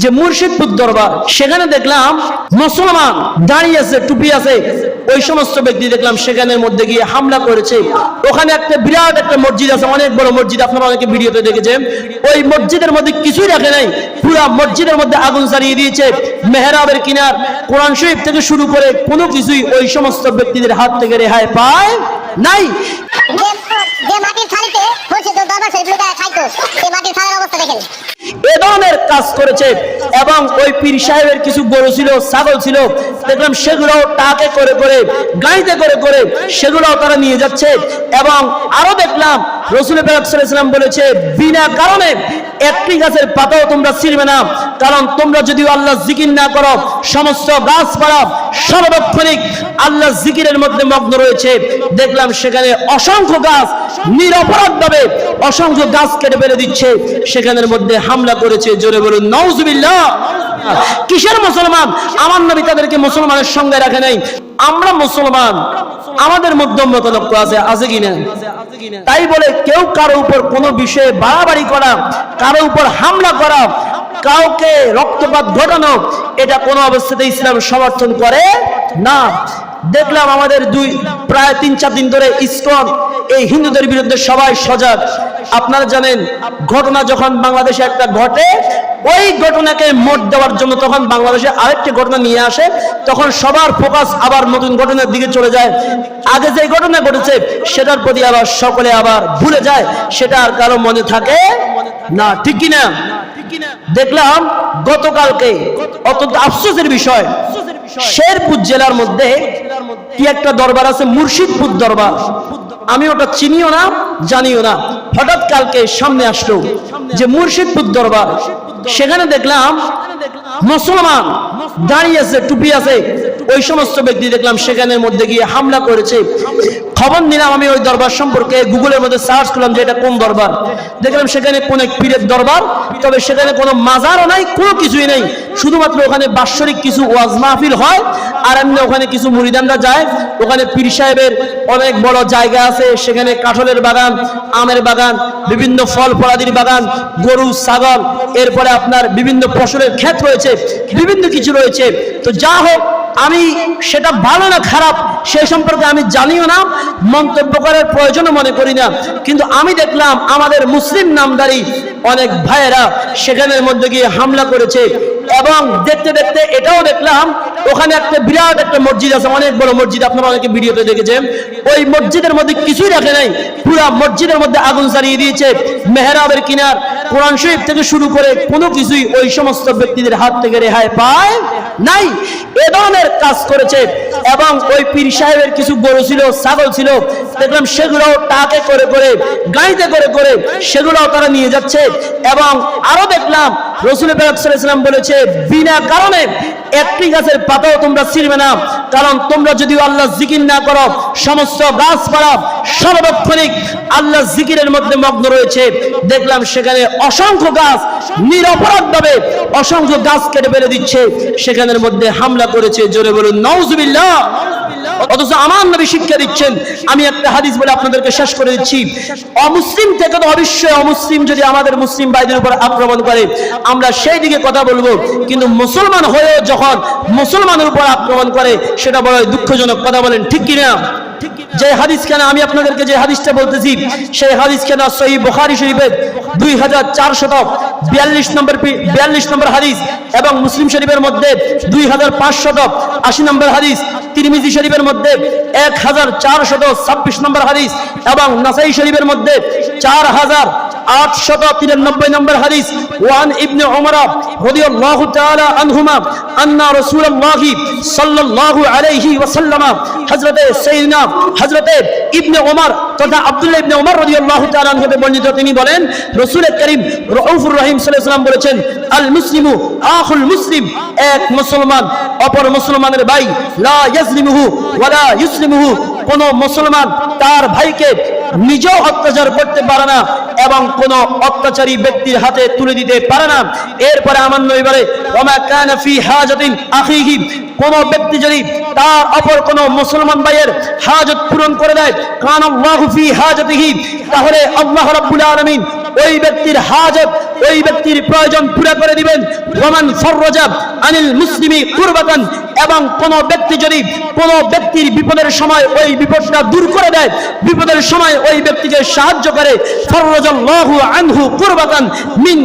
যে মুর্শিদপুর দরবার, সেখানে দেখলাম মুসলমান দাঁড়িয়ে আছে, টুপি আছে। ওই সমস্ত ব্যক্তি দেখলাম সেখানের মধ্যে গিয়ে হামলা করেছে। ওখানে একটা বিরাট একটা মসজিদ আছে, অনেক বড় মসজিদ, আপনারা অনেকে ভিডিওতে দেখেছেন। ওই মসজিদের মধ্যে কিছুই রাখে নাই, পুরা মসজিদের মধ্যে আগুন জ্বালিয়ে দিয়েছে। মেহরাবের কিনার, কোরআন শরীফ থেকে শুরু করে কোনো কিছুই ওই সমস্ত ব্যক্তিদের হাত থেকে রেহাই পায় নাই। যে মাটির থালিতে মুর্শিদ দরবার শরীফ লুকায় খাইতো, সেই মাটির থালের অবস্থা দেখেন। এ ধরনের কাজ করেছে এবং ওই পীর সাহেবের কিছু গরু ছিল, ছাগল ছিল। দেখলাম সেগুলো টাকে করে করে, গাড়িতে করে করে সেগুলো তারা নিয়ে যাচ্ছে এবং আরও দেখলাম রসুল বলেছে, বিনা কারণে একটি গাছের পাতাও তোমরা না। কারণ তোমরা যদি আল্লাহ জিকির না করো, সমস্ত গাছপালা সর্বক্ষণিক আল্লাহ জিকিরের মধ্যে মগ্ন রয়েছে। দেখলাম সেখানে অসংখ্য গাছ নিরপরাধ ভাবে অসংখ্য গাছ কেটে ফেলে দিচ্ছে। সেখানের মধ্যে হামলা করেছে, জোরে বলুন নওজুবিল্লাহ কিসের মুসলমান? আমার নবী তাদেরকে মুসলমানের সঙ্গে রাখে নাই। আমরা মুসলমান, আমাদের মতলক্ষ আছে আছে কিনা তাই বলে কেউ কারও উপর কোনো বিষয়ে বাড়াবাড়ি করা, কারও উপর হামলা করা, কাউকে রক্তপাত ঘটানো, এটা কোনো অবস্থাতে ইসলাম সমর্থন করে না। দেখলাম আমাদের দুই, প্রায় তিন, চার দিন ধরে ইসকন, এই হিন্দুদের বিরুদ্ধে সবাই সজাগ। আপনারা জানেন, ঘটনা যখন বাংলাদেশে একটা ঘটে, ওই ঘটনাকে মোট দেওয়ার জন্য তখন বাংলাদেশে আরেকটি ঘটনা নিয়ে আসে, তখন সবার ফোকাস আবার নতুন ঘটনার দিকে চলে যায়। আগে যে ঘটনা ঘটেছে, সেটার প্রতি আবার সকলে আবার ভুলে যায়, সেটা আর কারও মনে থাকে না। ঠিক কিনা? দেখলাম, গতকালকে অত্যন্ত আফসোসের বিষয় শেরপুর জেলার মধ্যে কি একটা দরবার আছে? মুর্শিদপুর দরবার। আমি ওটা চিনিও না জানিও না। হঠাৎ কালকে সামনে আসলো যে মুর্শিদপুর দরবার। সেখানে দেখলাম মুসলমান দাঁড়িয়ে আছে টুপি আছে। ওই সমস্ত ব্যক্তি দেখলাম সেখানের মধ্যে গিয়ে হামলা করেছে। খবর নিলাম আমি ওই দরবার সম্পর্কে গুগলের মধ্যে সার্চ করলাম যে এটা কোন দরবার। দেখলাম সেখানে কোন এক পীরের দরবার, তবে সেখানে কোনো মাজারও নাই, কোনো কিছুই নেই। শুধুমাত্র ওখানে বাৎসরিক কিছু ওয়াজ মাহফিল হয়, আর এমনি ওখানে কিছু মুরিদানরা যায়। ওখানে পীর সাহেবের অনেক বড় জায়গা আছে, সেখানে কাঠলের বাগান, আমের বাগান, বিভিন্ন ফল ফলাদির বাগান, গরু, ছাগল, এরপরে আপনার বিভিন্ন ফসলের ক্ষেত রয়েছে, বিভিন্ন কিছু রয়েছে। তো যা হোক আমি সেটা ভালো না খারাপ সে সম্পর্কে আমি জানিও না, মন্তব্য করার প্রয়োজনও মনে করি না। কিন্তু আমি দেখলাম আমাদের মুসলিম নামদারি অনেক ভাইয়েরা সেখানের মধ্যে গিয়ে হামলা করেছে এবং দেখতে দেখতে এটাও দেখলাম, ওখানে একটা বিরাট একটা মসজিদ আছে, অনেক বড় মসজিদ, আপনারা অনেকে ভিডিওতে দেখেছেন। ওই মসজিদের মধ্যে কিছুই রাখে নাই, পুরা মসজিদের মধ্যে আগুন জ্বালিয়ে দিয়েছে, মেহরাবের কিনার, কোরআন শরীফ থেকে শুরু করে কোনো কিছুই ওই সমস্ত ব্যক্তিদের হাত থেকে রেহাই পায় নাই। এ ধরনের কাজ করেছে এবং ওই পীর সাহেবের কিছু গরু ছিল ছাগল ছিল দেখলাম সেগুলো টাকে করে করে, গাড়িতে করে করে সেগুলো তারা নিয়ে যাচ্ছে। এবং আরও দেখলাম রসুল ইসলাম বলেছে, বিনা কারণে একটি গাছের পাতাও তোমরা ছিড়বে না। কারণ তোমরা যদি আল্লাহ জিকির না করো, সমস্ত গাছপালা সর্বক্ষণিক আল্লাহ জিকিরের মধ্যে মগ্ন রয়েছে। দেখলাম সেখানে অসংখ্য গাছ নিরপরাধ ভাবে অসংখ্য গাছ কেটে ফেলে দিচ্ছে। সেখানের মধ্যে হামলা করেছে, জোরে বলুন নওজুবিল্লাহ অথচ আমার নবী শিক্ষা দিচ্ছেন, আমি একটা হাদিস বলে আপনাদেরকে শেষ করে দিচ্ছি। অমুসলিম থেকে তো অবশ্যই অমুসলিম যদি আমাদের মুসলিম ভাইদের উপর আক্রমণ করে, আমরা সেই দিকে কথা বলব। কিন্তু মুসলমান হয়েও যখন মুসলমানের উপর আক্রমণ করে, সেটা বড় দুঃখজনক কথা বলেন, ঠিক কিনা? যে হাদিস কেনা, আমি আপনাদেরকে যে হাদিসটা বলতেছি, সেই হাদিস কেনা সহি বুখারী শরীফের দুই হাজার চারশত বিয়াল্লিশ নম্বর বিয়াল্লিশ নম্বর হাদিস এবং মুসলিম শরীফের মধ্যে দুই হাজার পাঁচশত আশি নম্বর হাদিস তিরমিজি শরীফের মধ্যে এক হাজার চারশত ছাব্বিশ নম্বর হাদিস এবং নাসাই শরীফের মধ্যে চার হাজার আটশত তিরানব্বই নম্বর হাদিস, ওয়ান ইবনে ওমর রাদিয়াল্লাহু তাআলা আনহুমা আন্না রাসূলুল্লাহি সাল্লাল্লাহু আলাইহি ওয়াসাল্লাম, হযরতে সাইয়্যিদনা হযরতে ইবনে ওমর তথা আব্দুল্লাহ ইবনে ওমর রাদিয়াল্লাহু তাআলা আনহু বর্ণিত। তিনি বলেন, রাসূল করিম রাউফুর রহিম সাল্লাল্লাহু আলাইহি বলেছেন, আল মুসলিমু আখুল মুসলিম, এক মুসলমান অপর মুসলমানের ভাই, লা ইয়াজলিমুহু ওয়ালা ইউসলিমুহু, কোন মুসলমান তার ভাইকে নিজেও অত্যাচার করতে পারে না। এবং কোন অত্যাচারী ব্যক্তির হাতে তুলে দিতে পারে না। এরপরে আমার নবী বলে ওমা ব্যক্তি যদি তার অপর কোন মুসলমান ভাইয়ের হাজত পূরণ করে দেয় কান তাহলে ওই ব্যক্তির হাজত, ওই ব্যক্তির প্রয়োজন পুরা করে দিবেন। ওমান ফররাজা আনিল মুসলিমি কুরবাতান এবং কোন ব্যক্তি যদি কোন ব্যক্তির বিপদের সময় ওই বিপদটা দূর করে দেয়, বিপদের সময় ওই ব্যক্তিকে সাহায্য করে মিন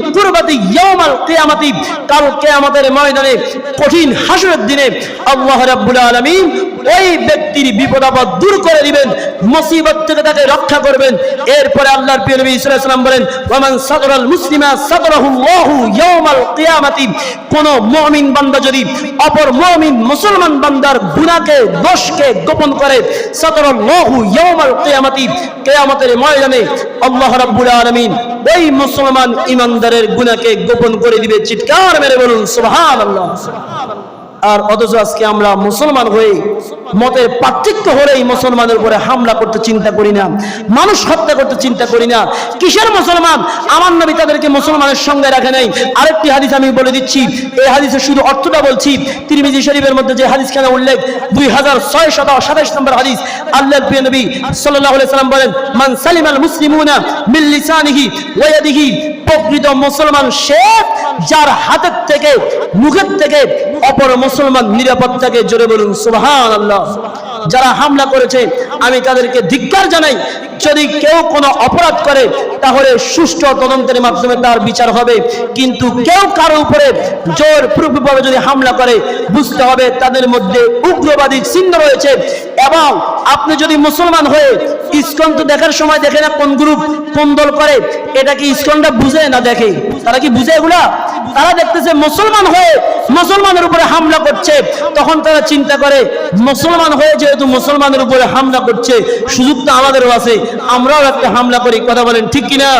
ময়দানে কঠিন দিনে আল্লাহ ওই ব্যক্তির বিপদ আপদ দূর করে দিবেন, মুসিবত থেকে তাকে রক্ষা করবেন। এরপরে আল্লাহর প্রিয় নবী সাল্লাল্লাহু বলেন, ওয়ামান সাদরাল মুসলিমা সাদরাহুল্লাহু ইয়াউমাল কিয়ামাতি কোন মুমিন বান্দা যদি অপর মুমিন মুসলমান বান্দার গুণাকে দোষকে গোপন করে সাদরাল্লাহু ইয়ামাল কিয়ামতি, কিয়ামতের ময়দানে আল্লাহ রাব্বুল আলামিন ওই মুসলমান ইমানদারের গুণাকে গোপন করে দিবে। চিৎকার মেরে বলুন, সুবহানাল্লাহ। আর অথচ আজকে আমরা মুসলমান হয়ে মতের পার্থক্য হলেই মুসলমানের উপরে হামলা করতে চিন্তা করি না, মানুষ হত্যা করতে চিন্তা করি না। কিসের মুসলমান? আমার নবী তাদেরকে মুসলমানের সঙ্গে রাখে নাই। আরেকটি হাদিস আমি বলে দিচ্ছি। এই হাদিসের শুধু অর্থটা বলছি। তিরমিজি শরীফের মধ্যে যে হাদিস খানা উল্লেখ? দুই হাজার ছয় শত সাতাশ নম্বর হাদিস। আল্লাহ নবী আলাইহি সাল্লাম বলেন, মান সালিমাল মুসলিমুনা মিল লিসানিহি ওয়া ইয়াদিহি। প্রকৃত মুসলমান সে যার হাতের থেকে, মুখের থেকে অপর মুসলমান নিরাপদ থাকে জোরে বলুন সুবহান আল্লাহ যারা হামলা করেছে, আমি তাদেরকে ধিক্কার জানাই, যদি কেউ কোনো অপরাধ করে, তাহলে সুষ্ঠু তদন্তের মাধ্যমে তার বিচার হবে। কিন্তু কেউ কারও উপরে জোর প্রূফভাবে যদি হামলা করে, বুঝতে হবে তাদের মধ্যে উগ্রবাদী চিহ্ন রয়েছে। এবং আপনি যদি মুসলমান হয়ে ইস্কন তো দেখার সময় দেখে না কোন গ্রুপ কোন দল করে, এটা কি ইসকনটা বুঝে না দেখে? তারা কি বুঝে এগুলা? তারা দেখতেছে মুসলমান হয়ে মুসলমানের উপরে হামলা করছে। তখন তারা চিন্তা করে, মুসলমান হয়ে যেহেতু মুসলমানের উপরে হামলা করছে, সুযোগ তো আমাদেরও আছে, আমরাও একটা হামলা করি, কথা বলেন ঠিক কিনা?